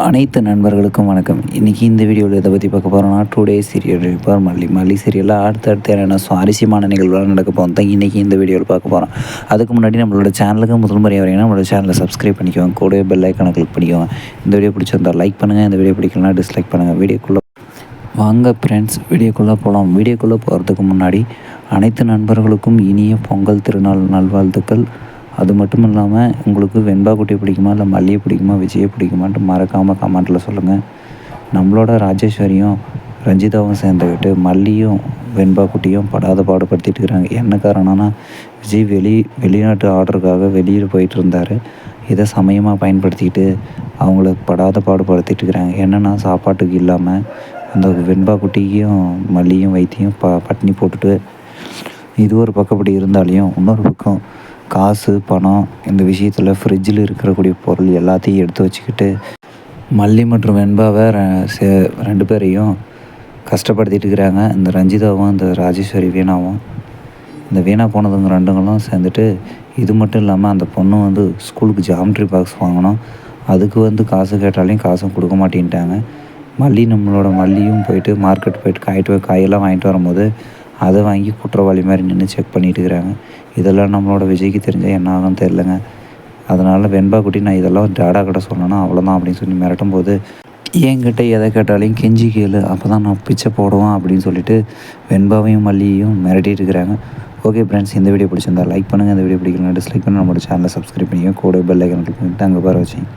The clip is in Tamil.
அனைத்து நண்பர்களுக்கும் வணக்கம். இன்றைக்கி இந்த வீடியோவில் இதை பற்றி பார்க்க போகிறோம்னா டூ டேஸ் சீரியல் ரிப்பார் மல்லி மல்லி சீரியலில் அடுத்தடுத்து என்னென்ன சுவாரஸ்யமான நிகழ்வுகள் நடக்க போகிறோம் தான் இன்றைக்கி இந்த வீடியோவில் பார்க்க போகிறோம் அதுக்கு முன்னாடி நம்மளோட சேனலுக்கு முதல் முறை வரீங்கன்னா நம்மளோட சேனலை சப்ஸ்கிரைப் பண்ணிக்கோங்க. கூட பெல் ஐக்கனை கிளிக் பண்ணிக்கோங்க. இந்த வீடியோ பிடிச்சிருந்தால் லைக் பண்ணுங்கள் இந்த வீடியோ பிடிக்கலாம் டிஸ்லைக் பண்ணுங்கள் வீடியோக்குள்ளே வாங்க ஃப்ரெண்ட்ஸ் வீடியோக்குள்ளே போகலாம் வீடியோக்குள்ளே போகிறதுக்கு முன்னாடி அனைத்து நண்பர்களுக்கும் இனிய பொங்கல் திருநாள் நல்வாழ்த்துக்கள். அது மட்டும் இல்லாமல் உங்களுக்கு வெண்பா குட்டி பிடிக்குமா இல்லை மல்லியை பிடிக்குமா விஜயை பிடிக்குமான்ட்டு மறக்காமல் கமெண்ட்டில் சொல்லுங்கள் நம்மளோட ராஜேஸ்வரியும் ரஞ்சிதாவும் சேர்ந்துக்கிட்டு மல்லியும் வெண்பா குட்டியும் படாத பாடுபடுத்திட்டு இருக்கிறாங்க என்ன காரணம்னா விஜய் வெளி வெளிநாட்டு ஆர்டருக்காக வெளியில் போயிட்டு இருந்தார். இதை சமயமாக பயன்படுத்திக்கிட்டு அவங்கள படாத பாடுபடுத்திட்டு இருக்கிறாங்க என்னென்னா சாப்பாட்டுக்கு இல்லாமல் அந்த வெண்பா குட்டியும் மல்லியும் வைத்தியும் ப பட்டினி போட்டுட்டு இது ஒரு பக்கப்படி இருந்தாலையும் இன்னொரு பக்கம் காசு பணம் இந்த விஷயத்தில் ஃப்ரிட்ஜில் இருக்கக்கூடிய பொருள் எல்லாத்தையும் எடுத்து வச்சுக்கிட்டு மல்லி மற்றும் வெண்பாவை ரெண்டு பேரையும் கஷ்டப்படுத்திட்டு இருக்கிறாங்க. இந்த ரஞ்சிதாவும் இந்த ராஜேஸ்வரி வீணாவும். இந்த வீணா போனதுங்க ரெண்டுங்களும் சேர்ந்துட்டு இது மட்டும் இல்லாமல் அந்த பொண்ணு வந்து ஸ்கூலுக்கு ஜாமெட்ரி பாக்ஸ் வாங்கணும். அதுக்கு வந்து காசு கேட்டாலையும் காசும் கொடுக்க மாட்டேன்ட்டாங்க. மல்லி நம்மளோட மல்லியும் போயிட்டு மார்க்கெட் போயிட்டு காயிட்டு காயெல்லாம் வாங்கிட்டு வரும்போது அதை வாங்கி குற்றவாளி மாதிரி நின்று செக் பண்ணிகிட்டு இருக்கிறாங்க. இதெல்லாம் நம்மளோட விஜய்க்கு தெரிஞ்சால் என்ன ஆகும் தெரிலங்க அதனால் வெண்பா குட்டி நான் இதெல்லாம் டாடா கிட்ட சொன்னேன்னா அவ்வளோதான் அப்படின்னு சொல்லி மிரட்டும் போது என்கிட்ட எதை கேட்டாலையும் கெஞ்சி கேளு அப்போ தான் நான் பிச்சை போடுவேன் அப்படின்னு சொல்லிட்டு வெண்பாவையும் மல்லியையும் மிரட்டிட்டு இருக்கிறாங்க. ஓகே ஃப்ரெண்ட்ஸ் இந்த வீடியோ பிடிச்சிருந்தா லைக் பண்ணுங்கள் இந்த வீடியோ பிடிக்கலாம் டிஸ்லைக் பண்ணி நம்மளோட சேனலை சப்ஸ்கிரைப் பண்ணிக்கோ கூட பெல் ஐக்கன் கிளிக் பண்ணிட்டு அங்கே பாரு வச்சிங்க.